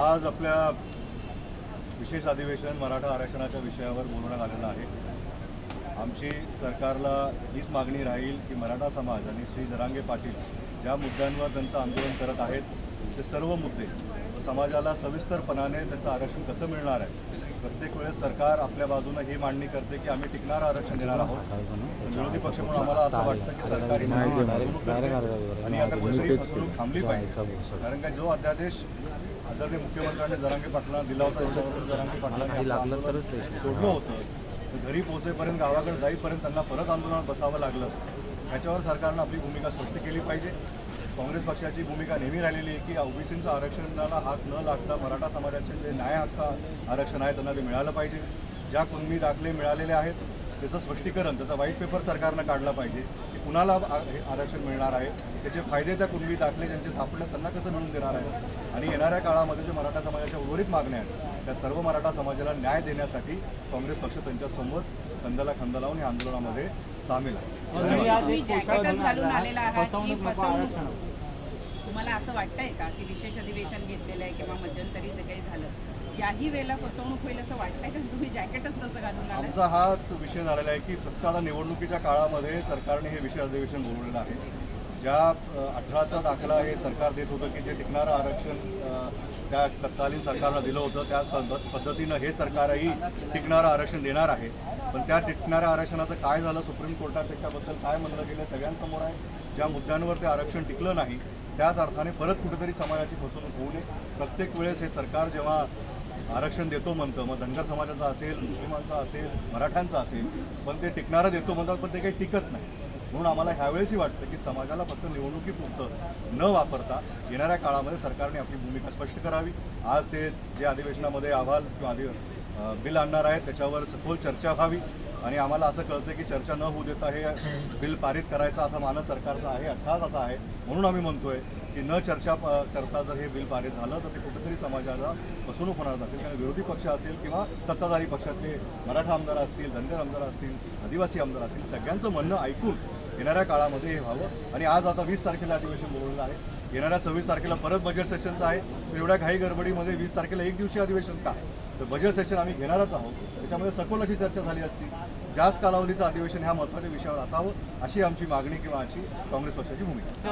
आज आपल्या विशेष अधिवेशन मराठा आरक्षणाच्या विषयावर बोलवण्यात आलेलं आहे. आमची सरकारला हीच मागणी राहील की मराठा समाज आणि श्री जरांगे पाटील ज्या मुद्द्यांवर त्यांचं आंदोलन करत आहेत ते सर्व मुद्दे समाजाला सविस्तरपणाने त्याचं आरक्षण कसं मिळणार आहे? प्रत्येक वेळेस सरकार आपल्या बाजूनं ही मांडणी करते की आम्ही टिकणारं आरक्षण देणार आहोत. विरोधी पक्ष म्हणून आम्हाला असं वाटतं की सरकारी आणि आता कुठेतरी फसवणूक थांबली पाहिजे. कारण का जो अध्यादेश आदरणीय मुख्यमंत्र्यांनी जरांगे पाटलांना दिला होता जरांगे पाटलांनी आपलं आंदोलन सोडलं होतं. घरी पोहोचेपर्यंत गावाकडे जाईपर्यंत त्यांना परत आंदोलनात बसावं लागलं. त्याच्यावर सरकारनं आपली भूमिका स्पष्ट केली पाहिजे. काँग्रेस पक्षाची भूमिका नेहमी राहिलेली आहे की ओबीसींचं आरक्षणाला हात न लागता मराठा समाजाचे जे न्याय हक्क आरक्षण आहे त्यांना ते मिळालं पाहिजे. ज्या कुणबी दाखले मिळालेले आहेत त्याचं स्पष्टीकरण त्याचा व्हाईट पेपर सरकारनं काढला पाहिजे. कुणाला हे आरक्षण मिळणार आहे त्याचे फायदे त्या कुणबी दाखले ज्यांचे सापडले त्यांना कसं मिळून देणार आहे? आणि येणाऱ्या काळामध्ये जे मराठा समाजाच्या उर्वरित मागण्या आहेत त्या सर्व मराठा समाजाला न्याय देण्यासाठी काँग्रेस पक्ष त्यांच्यासमोर कंदाला खंदा लावून या आंदोलनामध्ये सामील आहे. तुम्हाला असं वाटतंय का की विशेष अधिवेशन घेतलेलं आहे किंवा मध्यंतरी याही वेळेला फसवणूक होईल असं वाटतंय का? तुम्ही जॅकेटच तसं घालून आमचा हाच विषय झालेला आहे की फक्त आता निवडणुकीच्या काळामध्ये सरकारने हे विषय अधिवेशन बोलवलेलं आहे. ज्या अठराचा दाखला हे सरकार देत होतं की जे टिकणारं आरक्षण त्या तत्कालीन सरकारला दिलं होतं त्या पद्धतीनं हे सरकारही टिकणारं आरक्षण देणार आहे. पण त्या टिकणाऱ्या आरक्षणाचं काय झालं सुप्रीम कोर्टात त्याच्याबद्दल काय म्हणलं गेलं सगळ्यांसमोर आहे. ज्या मुद्द्यांवर ते आरक्षण टिकलं नाही त्याच अर्थाने परत कुठेतरी समाजाची फसवणूक होऊ नये. प्रत्येक वेळेस हे सरकार जेव्हा आरक्षण देतो म्हणतं. मग धनगर समाजाचं असेल मुस्लिमांचा असेल मराठ्यांचा असेल पण ते टिकणारं देतो म्हणतात पण ते काही टिकत नाही. म्हणून आम्हाला ह्यावेळेसही वाटतं की समाजाला फक्त निवडणुकीपुरतं न वापरता येणाऱ्या काळामध्ये सरकारने आपली भूमिका स्पष्ट करावी. आज ते जे अधिवेशनामध्ये अहवाल किंवा अधि बिल आणणार आहेत त्याच्यावर सखोल चर्चा व्हावी. आणि आम्हाला असं कळतं की चर्चा न होऊ देता हे बिल पारित करायचा असा मानस सरकारचा आहे अठ्ठास असा आहे म्हणून आम्ही म्हणतोय. की न चर्चा प- करता जर हे बिल पारित झालं तर ते कुठेतरी समाजाला फसवणूक होणार असेल कारण विरोधी पक्ष असेल किंवा सत्ताधारी पक्षातले मराठा आमदार असतील धनगर आमदार असतील आदिवासी आमदार असतील सगळ्यांचं म्हणणं ऐकून येणाऱ्या काळामध्ये हे व्हावं. आणि आज आता वीस तारखेला अधिवेशन बोलवलं आहे. येणाऱ्या सव्वीस तारखेला परत बजेट सेशनचं आहे. तर एवढ्या घाई गडबडीमध्ये वीस तारखेला एक दिवशी अधिवेशन का? तर बजेट सेशन आम्ही घेणारच आहोत. त्याच्यामध्ये सखोल अशी चर्चा झाली असती. जास्त कालावधीचं अधिवेशन ह्या महत्त्वाच्या विषयावर असावं अशी आमची मागणी किंवा आमची काँग्रेस पक्षाची भूमिका. आहे.